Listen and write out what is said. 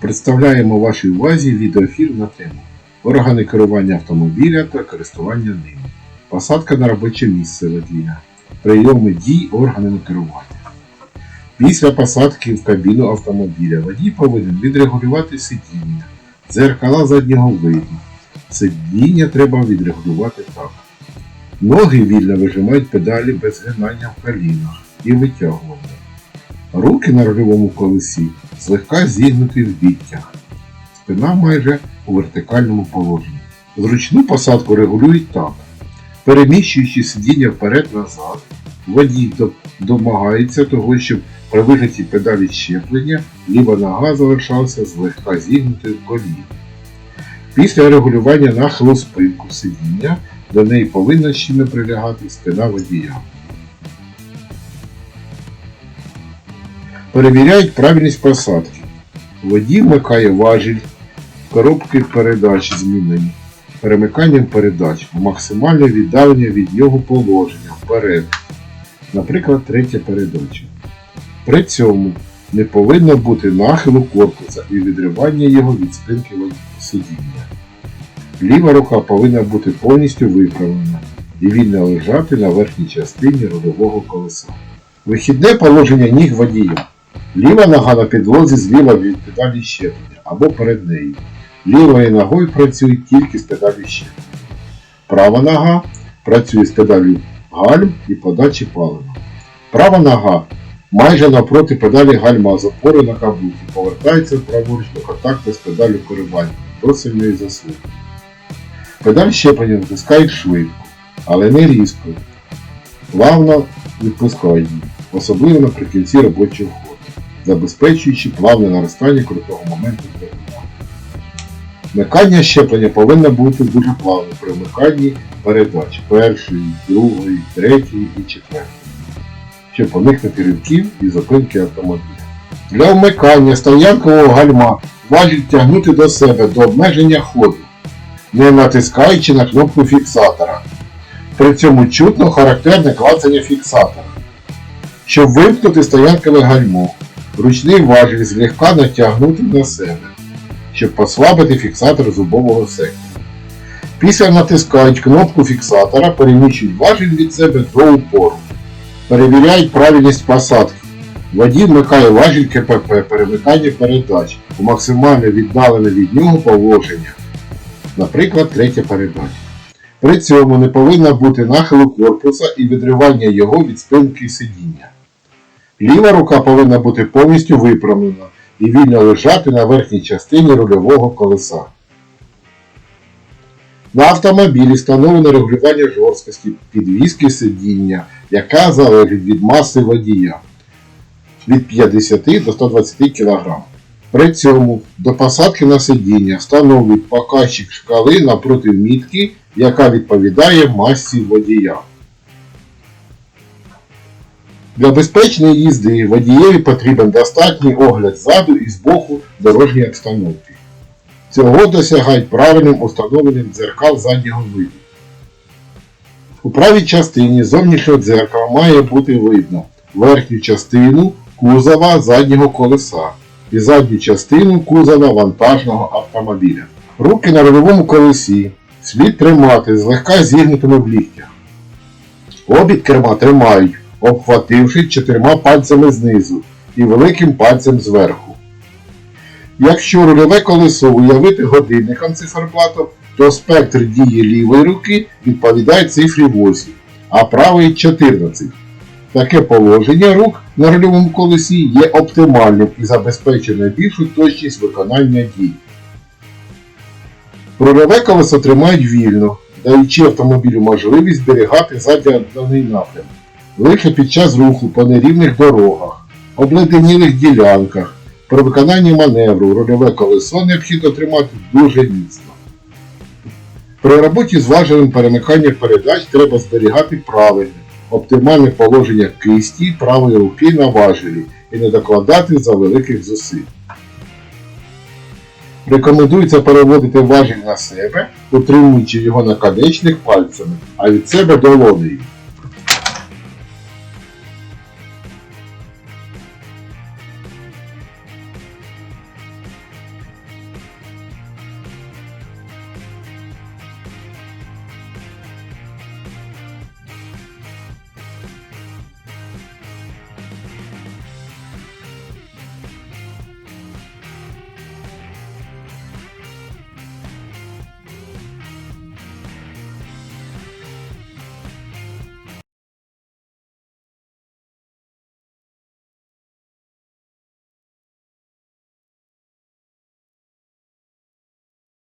Представляємо вашій увазі відеофільм на тему Органи керування автомобіля та користування ним. Посадка на робоче місце водія. Прийоми дій органами керування. Після посадки в кабіну автомобіля водій повинен відрегулювати сидіння, дзеркала заднього виду. Сидіння треба відрегулювати так. Ноги вільно вижимають педалі без гинання в колінах і витягування. Руки на рульовому колесі злегка зігнуті в відтяг. Спина майже у вертикальному положенні. Зручну посадку регулюють так. Переміщуючи сидіння вперед-назад, водій домагається того, щоб при вигляді педалі щеплення ліва нога залишалася злегка зігнутою в коліні. Після регулювання нахилу спинку сидіння до неї повинна щільно прилягати спина водія. Перевіряють правильність посадки. Водій вмикає важіль, коробки передач змінені, перемиканням передач максимальне віддалення від нього положення вперед. Наприклад, третя передача. При цьому не повинно бути нахилу корпуса і відривання його від спинки сидіння. Ліва рука повинна бути повністю виправлена і вільно лежати на верхній частині рульового колеса. Вихідне положення ніг водія. Ліва нога на підлозі зліва від педалі щеплення або перед нею. Лівою ногою працює тільки з педалі щеплення. Права нога працює з педалі гальм і подачі палива. Права нога майже навпроти педалі гальма з опорою на каблукі повертається праворуч до контакту з педалю керування до сильної заслуги. Педаль щеплення натискають швидко, але не різко. Плавно відпускають її, особливо наприкінці робочого ходу забезпечуючи плавне наростання крутого моменту двигуна. Вмикання щеплення повинно бути дуже плавним при вмиканні передач першої, другої, третьої і четвертої, щоб уникнути ривків і зупинки автомобіля. Для вмикання стоянкового гальма важить тягнути до себе до обмеження ходу, не натискаючи на кнопку фіксатора. При цьому чутно характерне клацання фіксатора. Щоб вимкнути стоянкове гальмо, ручний важіль злегка натягнути на себе, щоб послабити фіксатор зубового сектора. Після натискають кнопку фіксатора, переміщують важіль від себе до упору. Перевіряють правильність посадки. Водій вмикає важіль КПП перемикання передач у максимально віддалене від нього положення, наприклад, третя передача. При цьому не повинно бути нахилу корпуса і відривання його від спинки сидіння. Ліва рука повинна бути повністю виправлена і вільно лежати на верхній частині рульового колеса. На автомобілі встановлено регулювання жорсткості підвіски сидіння, яка залежить від маси водія від 50 до 120 кг. При цьому до посадки на сидіння встановлюють показчик шкали напроти мітки, яка відповідає масі водія. Для безпечної їзди водієві потрібен достатній огляд ззаду і з боку дорожньої обстановки. Цього досягають правильним установленням дзеркал заднього виду. У правій частині зовнішнього дзеркала має бути видно верхню частину кузова заднього колеса і задню частину кузова вантажного автомобіля. Руки на рульовому колесі слід тримати злегка зігнутими в ліктях. Обід керма тримають, обхвативши чотирма пальцями знизу і великим пальцем зверху. Якщо рульове колесо уявити годинником циферблатом, то спектр дії лівої руки відповідає цифрі 8, а правої 14. Таке положення рук на рульовому колесі є оптимальним і забезпечує найбільшу точність виконання дій. Рульове колесо тримають вільно, даючи автомобілю можливість зберігати задній напрям лише під час руху по нерівних дорогах, обледенілих ділянках, при виконанні маневру рульове колесо необхідно тримати дуже міцно. При роботі з важелем перемикання передач треба зберігати правильне, оптимальне положення кисті правої руки на важелі і не докладати за великих зусиль. Рекомендується переводити важіль на себе, утримуючи його наконечник пальцями, а від себе долонею.